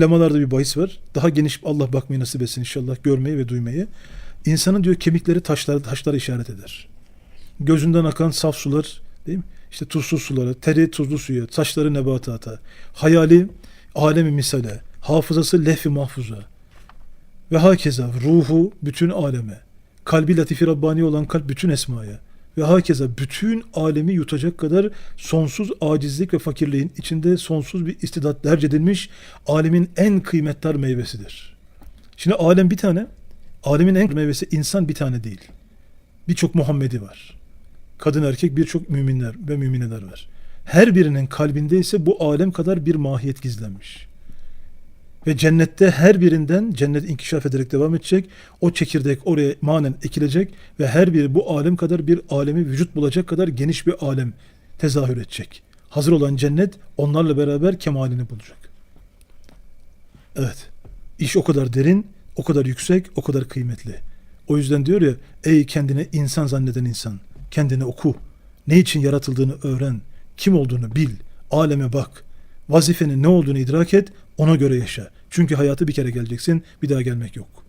Lemalarda bir bahis var. Daha geniş Allah bakmayı nasip etsin inşallah görmeyi ve duymayı. İnsanın diyor kemikleri taşlar, taşlara işaret eder. Gözünden akan saf sular değil mi? İşte tuzsuz sulara, teri tuzlu suya, taşları nebatata, hayali alemi misale, hafızası lehfi mahfuza ve hakeza ruhu bütün aleme, kalbi latifi Rabbani olan kalp bütün esmaya ve hakeza bütün alemi yutacak kadar sonsuz acizlik ve fakirliğin içinde sonsuz bir istidat derc edilmiş alemin en kıymetli meyvesidir. Şimdi alem bir tane, alemin en meyvesi insan bir tane değil. Birçok Muhammed'i var. Kadın erkek birçok müminler ve mümineler var. Her birinin kalbinde ise bu alem kadar bir mahiyet gizlenmiş. Ve cennette her birinden cennet inkişaf ederek devam edecek. O çekirdek oraya manen ekilecek ve her biri bu alem kadar bir alemi vücut bulacak kadar geniş bir alem tezahür edecek. Hazır olan cennet onlarla beraber kemalini bulacak. Evet. İş o kadar derin, o kadar yüksek, o kadar kıymetli. O yüzden diyor ya, ey kendine insan zanneden insan, kendini oku. Ne için yaratıldığını öğren, kim olduğunu bil, aleme bak. Vazifenin ne olduğunu idrak et, ona göre yaşa. Çünkü hayatı bir kere geleceksin, bir daha gelmek yok.